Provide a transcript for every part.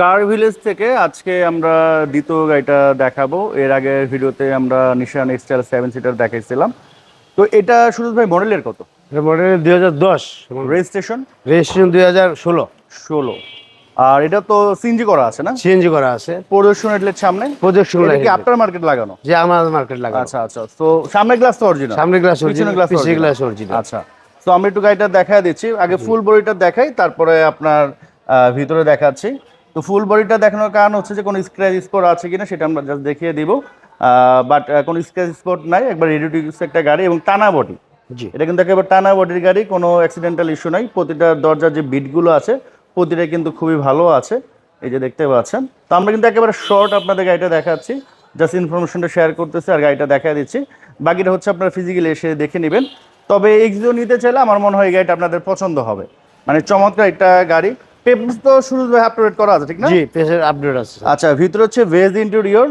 কার village থেকে আজকে আমরা দ্বিতীয় গাড়িটা দেখাবো। এর আগের ভিডিওতে আমরা নিশান এক্সটাইল সেভেন সিটার দেখাইছিলাম। তো এটা শুধু ভাই মডেলের কত? এটা মডেল দুই হাজার দশ। রেজিস্ট্রেশন রেজিস্ট্রেশন দুই হাজার ষোলো। ষোলো। আর এটা তো সিনজি করা আছে না? সিএনজি করা আছে। প্রদর্শন এটলের সামনে? প্রদর্শন এটা কি আফটার মার্কেট লাগানো? যে আমার মার্কেট লাগানো। আচ্ছা আচ্ছা। তো সামনে গ্লাস তো অরিজিনাল সামনে গ্লাস অরিজিনাল গ্লাস পিছনে গ্লাস অরিজিনাল আচ্ছা। তো আমি একটু গাড়িটা দেখা দিচ্ছি। আগে ফুল বডিটা দেখাই তারপরে আপনার ভিতরে দেখাচ্ছি। তো ফুল বডিটা দেখানোর কারণ হচ্ছে যে কোনো স্ক্র্যাচ স্পট আছে কিনা সেটা আমরা জাস্ট দেখিয়ে দিব। বাট কোনো স্ক্র্যাচ স্পট নাই একবার রেডি টু ইউজ একটা গাড়ি এবং টানা বডি জি। এটা কিন্তু একেবারে টানা বডির গাড়ি কোনো অ্যাক্সিডেন্টাল ইস্যু নাই। প্রতিটা দরজার যে বিটগুলো আছে প্রতিটা কিন্তু খুবই ভালো আছে। এই যে দেখতে পাচ্ছেন। তো আমরা কিন্তু একেবারে শর্ট আপনাদের গাড়িটা দেখাচ্ছি। জাস্ট ইনফরমেশনটা শেয়ার করতেছি আর গাড়িটা দেখা দিচ্ছি। বাকিটা হচ্ছে আপনারা ফিজিক্যালি এসে দেখে নেবেন। তবে এক্সিও নিতে চাইলে আমার মনে হয় এই গাড়িটা আপনাদের পছন্দ হবে। মানে চমৎকার একটা গাড়ি। পেপারস তো শুরু আপডেট করা আছে ঠিক না? জি পেজের আপডেট আছে আচ্ছা ভিতরে হচ্ছে ভেজ ইন্টেরিয়র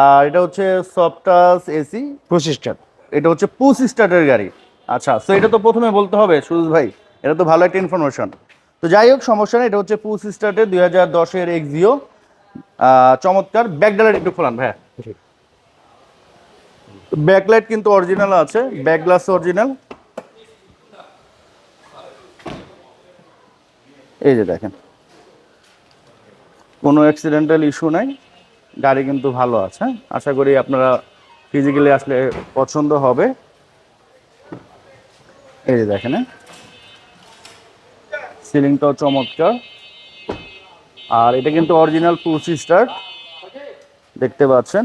আর এটা হচ্ছে সফটাস এসি প্রসিস্টার এটা হচ্ছে স্টার্টের গাড়ি। আচ্ছা তো এটা তো প্রথমে বলতে হবে সুরজ ভাই। এটা তো ভালো একটা ইনফরমেশন তো যাই হোক সমস্যা নেই এটা হচ্ছে পুস স্টার্টের দুই হাজার দশের এক্সিও চমৎকার। ব্যাকডালার একটু খোলান ভাই ব্যাকলাইট কিন্তু অরিজিনাল আছে ব্যাক গ্লাস অরিজিনাল এই যে দেখেন। কোনো অ্যাক্সিডেন্টাল ইস্যু নাই, গাড়ি কিন্তু ভালো আছে আশা করি আপনারা ফিজিক্যালি আসলে পছন্দ হবে। এই যে দেখেন হ্যাঁ। সিলিংটাও চমৎকার। আর এটা কিন্তু অরিজিনাল পুসি স্টার্ট দেখতে পাচ্ছেন।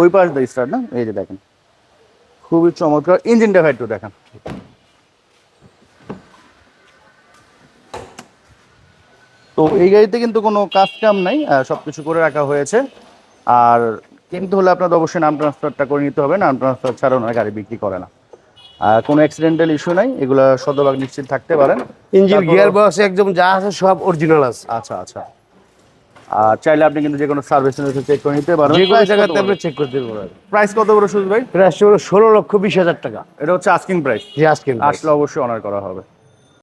ওই পাশ দিয়ে স্টার্ট না? এই যে দেখেন। খুবই চমৎকার। ইঞ্জিনটা ভাই একটু দেখেন। তো এই গাড়িতে কিন্তু কোনো কাজ কাম নাই সব কিছু করে রাখা হয়েছে। আর কিন্তু হলে আপনাদের অবশ্যই নাম ট্রান্সফারটা করে নিতে হবে নাম ট্রান্সফার ছাড়া ওনারা গাড়ি বিক্রি করে না। আর কোনো অ্যাক্সিডেন্টাল ইস্যু নাই এগুলো শতভাগ নিশ্চিত থাকতে পারেন। ইঞ্জিন গিয়ার বক্স একদম যা আছে সব অরিজিনাল আছে। আচ্ছা আচ্ছা। আর চাইলে আপনি কিন্তু যে কোনো সার্ভিস চেক করে নিতে পারেন। যে কোনো জায়গাতে আপনি চেক করতে পারবেন প্রাইস কত বড় সুজ ভাই? প্রাইস হলো ষোলো লক্ষ বিশ হাজার টাকা। এটা হচ্ছে আস্কিং প্রাইস জি আজকে আসলে অবশ্যই অনার করা হবে।